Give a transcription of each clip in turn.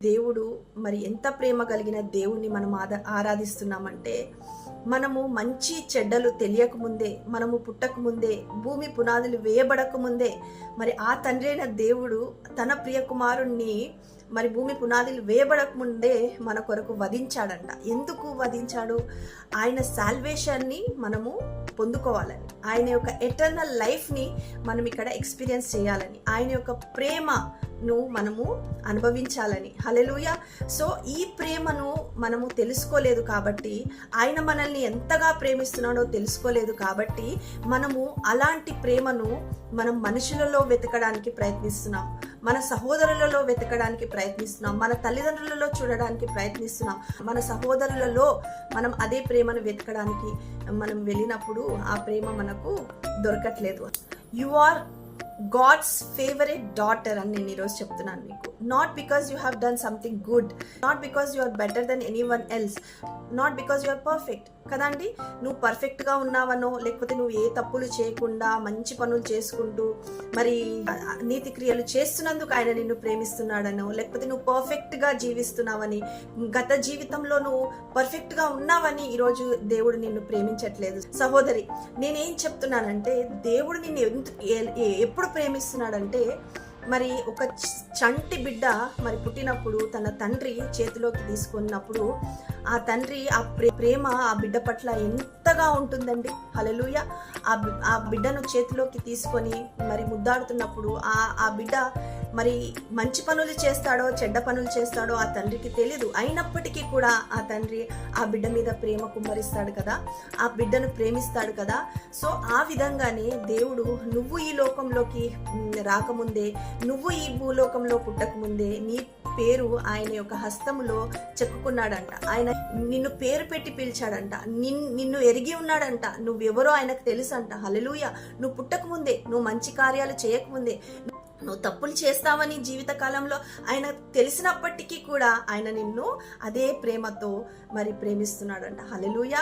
దేవుడు మరి ఎంత ప్రేమ కలిగిన దేవుణ్ణి మనం ఆద ఆరాధిస్తున్నామంటే మనము మంచి చెడ్డలు తెలియకముందే మనము పుట్టకముందే భూమి పునాదులు వేయబడకముందే మరి ఆ తండ్రైన దేవుడు తన ప్రియ కుమారుణ్ణి మరి భూమి పునాదులు వేయబడకముందే మన కొరకు వధించాడంట. ఎందుకు వధించాడు? ఆయన సాల్వేషన్ని మనము పొందుకోవాలని ఆయన యొక్క ఎటర్నల్ లైఫ్ని మనం ఇక్కడ ఎక్స్పీరియన్స్ చేయాలని ఆయన యొక్క ప్రేమను మనము అనుభవించాలని. హలెలుయ సో ఈ ప్రేమను మనము తెలుసుకోలేదు కాబట్టి ఆయన మనల్ని ఎంతగా ప్రేమిస్తున్నాడో తెలుసుకోలేదు కాబట్టి మనము అలాంటి ప్రేమను మనం మనుషులలో వెతకడానికి ప్రయత్నిస్తున్నాం. మన సహోదరులలో వెతకడానికి ప్రయత్నిస్తున్నాం మన తల్లిదండ్రులలో చూడడానికి ప్రయత్నిస్తున్నాం. మన సహోదరులలో మనం అదే ప్రేమను వెతకడానికి మనం వెళ్ళినప్పుడు ఆ ప్రేమ మనకు దొరకట్లేదు. You are God's favourite daughter అని నేను ఈరోజు చెప్తున్నాను మీకు. Not because you have done something good not because you are better than anyone else not because you are perfect కదండి నువ్వు పర్ఫెక్ట్గా ఉన్నావనో లేకపోతే నువ్వు ఏ తప్పులు చేయకుండా మంచి పనులు చేసుకుంటూ మరి నీతి క్రియలు చేస్తున్నందుకు ఆయన నిన్ను ప్రేమిస్తున్నాడనో లేకపోతే నువ్వు పర్ఫెక్ట్గా జీవిస్తున్నావని గత జీవితంలో నువ్వు పర్ఫెక్ట్గా ఉన్నావని ఈరోజు దేవుడు నిన్ను ప్రేమించట్లేదు. సహోదరి నేనేం చెప్తున్నానంటే దేవుడు నిన్ను ఎంత- ఎప్పుడు ప్రేమిస్తున్నాడంటే మరి ఒక చంటి బిడ్డ మరి పుట్టినప్పుడు తన తండ్రి చేతిలోకి తీసుకున్నప్పుడు ఆ తండ్రి ఆ ప్రే- ప్రేమ ఆ బిడ్డ పట్ల ఎంతగా ఉంటుందండి? హలలుయ ఆ ఆ బిడ్డను చేతిలోకి తీసుకొని మరి ముద్దాడుతున్నప్పుడు ఆ ఆ బిడ్డ మరి మంచి పనులు చేస్తాడో చెడ్డ పనులు చేస్తాడో ఆ తండ్రికి తెలీదు. అయినప్పటికీ కూడా ఆ తండ్రి ఆ బిడ్డ మీద ప్రేమ కుమ్మరిస్తాడు కదా ఆ బిడ్డను ప్రేమిస్తాడు కదా. సో ఆ విధంగానే దేవుడు నువ్వు ఈ లోకంలోకి రాకముందే నువ్వు ఈ భూలోకంలో పుట్టకముందే నీ పేరు ఆయన యొక్క హస్తములో చెక్కుకున్నాడంట. ఆయన నిన్ను పేరు పెట్టి పిలిచాడంట. నిన్ నిన్ను ఎరిగి ఉన్నాడంట. నువ్వెవరో ఆయనకు తెలుసంట. హలలుయ నువ్వు పుట్టకముందే నువ్వు మంచి కార్యాలు చేయకముందే నువ్వు తప్పులు చేస్తావని జీవితకాలంలో ఆయన తెలిసినప్పటికీ కూడా ఆయన నిన్ను అదే ప్రేమతో మరి ప్రేమిస్తున్నాడంట. Hallelujah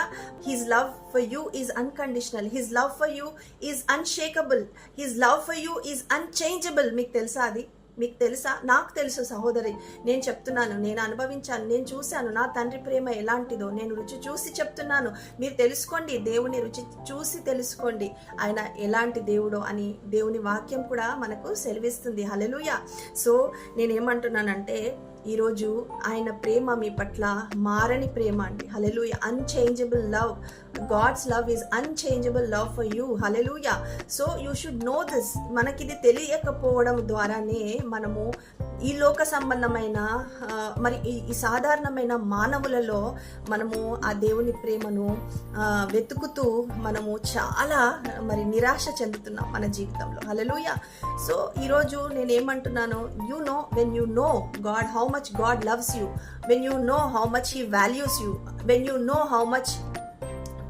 his love for you is unconditional his love for you is unshakeable his love for you is unchangeable మీకు తెలుసా అది? మీకు తెలుసా? నాకు తెలుసు సహోదరి నేను చెప్తున్నాను నేను అనుభవించాను నేను చూశాను నా తండ్రి ప్రేమ ఎలాంటిదో నేను రుచి చూసి చెప్తున్నాను. మీరు తెలుసుకోండి దేవుని రుచి చూసి తెలుసుకోండి. ఆయన ఎలాంటి దేవుడో అని దేవుని వాక్యం కూడా మనకు సెలవిస్తుంది. హలెలుయ సో నేనేమంటున్నానంటే ఈరోజు ఆయన ప్రేమ మీ పట్ల మారని ప్రేమ అండి. Hallelujah unchangeable love God's love is unchangeable love for you hallelujah so you should know this మనకిది తెలియకపోవడం ద్వారానే మనము ఈ లోక సంబంధమైన మరి ఈ ఈ సాధారణమైన మానవులలో మనము ఆ దేవుని ప్రేమను వెతుకుతూ మనము చాలా మరి నిరాశ చెందుతున్నాం మన జీవితంలో. హలలుయ సో ఈరోజు నేనేమంటున్నాను? You you know when you know God how much God loves you when you know how much he values you when you know how much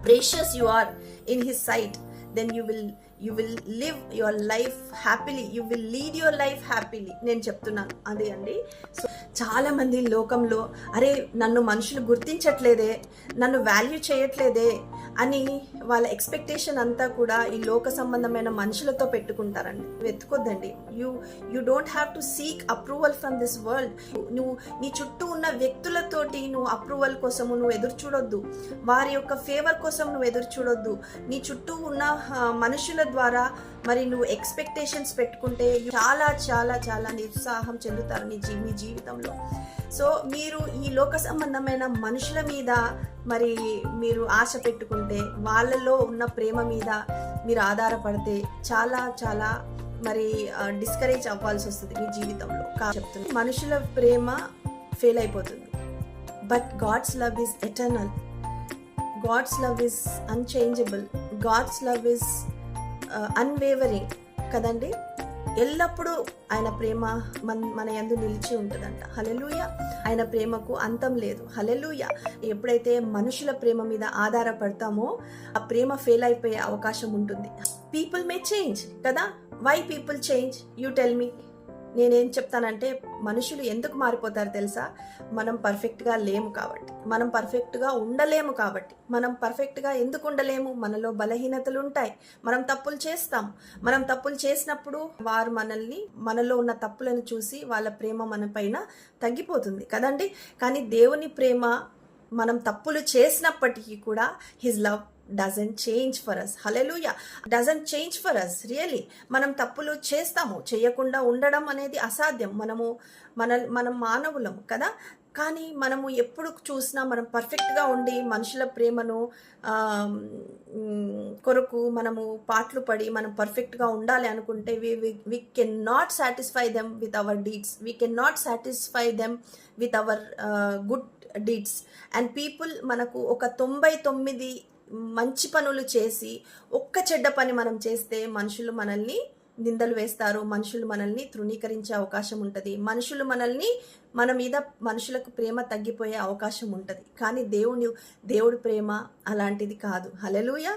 precious you are in his sight then you will you will live your life happily you will lead your life happily నేను చెప్తున్నాను. అదే అండి. So చాలామంది లోకంలో అరే నన్ను మనుషులు గుర్తించట్లేదే నన్ను వాల్యూ చేయట్లేదే అని వాళ్ళ ఎక్స్పెక్టేషన్ అంతా కూడా ఈ లోక సంబంధమైన మనుషులతో పెట్టుకుంటారండి. వెతుకొద్దండి. You you don't have to seek approval from this world నువ్వు నీ చుట్టూ ఉన్న వ్యక్తులతోటి నువ్వు అప్రూవల్ కోసము నువ్వు ఎదురు చూడొద్దు. వారి యొక్క ఫేవర్ కోసం నువ్వు ఎదురు చూడొద్దు. నీ చుట్టూ ఉన్న మనుషుల ద్వారా మరి నువ్వు ఎక్స్పెక్టేషన్స్ పెట్టుకుంటే చాలా చాలా చాలా నిరుత్సాహం చెందుతారు నీ జీ మీ జీవితంలో సో మీరు ఈ లోక సంబంధమైన మనుషుల మీద మరి మీరు ఆశ పెట్టుకుంటే వాళ్ళలో ఉన్న ప్రేమ మీద మీరు ఆధారపడితే చాలా చాలా మరి డిస్కరేజ్ అవ్వాల్సి వస్తుంది మీ జీవితంలో. చెప్తుంది మనుషుల ప్రేమ ఫెయిల్ అయిపోతుంది. But God's love is eternal God's love is unchangeable God's love is unwavering కదండి? ఎల్లప్పుడూ ఆయన ప్రేమ మన మన యందు నిలిచి ఉంటుందంట. హలెలుయ ఆయన ప్రేమకు అంతం లేదు. హలెలుయ ఎప్పుడైతే మనుషుల ప్రేమ మీద ఆధారపడతామో ఆ ప్రేమ ఫెయిల్ అయిపోయే అవకాశం ఉంటుంది. పీపుల్ మే చేంజ్ కదా? Why people change you tell me నేనేం చెప్తానంటే మనుషులు ఎందుకు మారిపోతారు తెలుసా? మనం పర్ఫెక్ట్గా లేము కాబట్టి. మనం పర్ఫెక్ట్గా ఉండలేము కాబట్టి. మనం పర్ఫెక్ట్గా ఎందుకు ఉండలేము? మనలో బలహీనతలు ఉంటాయి. మనం తప్పులు చేస్తాం. మనం తప్పులు చేసినప్పుడు వారు మనల్ని మనలో ఉన్న తప్పులను చూసి వాళ్ళ ప్రేమ మన పైన తగ్గిపోతుంది. కదండి? కానీ దేవుని ప్రేమ మనం తప్పులు చేసినప్పటికీ కూడా his love doesn't change for us hallelujah doesn't change for us really మనం తప్పులు చేస్తాము చేయకుండా ఉండడం అనేది అసాధ్యం. మనము మన మనం మానవులం కదా? కానీ మనము ఎప్పుడు చూసినా మనం పర్ఫెక్ట్గా ఉండి మనుషుల ప్రేమను కొరకు మనము పాటలు పడి మనం పర్ఫెక్ట్గా ఉండాలి అనుకుంటే we we cannot satisfy them with our deeds we cannot satisfy them with our good deeds and people మనకు ఒక తొంభై తొమ్మిది మంచి పనులు చేసి ఒక్క చెడ్డ పని మనం చేస్తే మనుషులు మనల్ని నిందలు వేస్తారు మనుషులు మనల్ని తృణీకరించే అవకాశం ఉంటుంది. మనుషులు మనల్ని మన మీద మనుషులకు ప్రేమ తగ్గిపోయే అవకాశం ఉంటుంది. కానీ దేవుని దేవుడి ప్రేమ అలాంటిది కాదు. హలెలుయ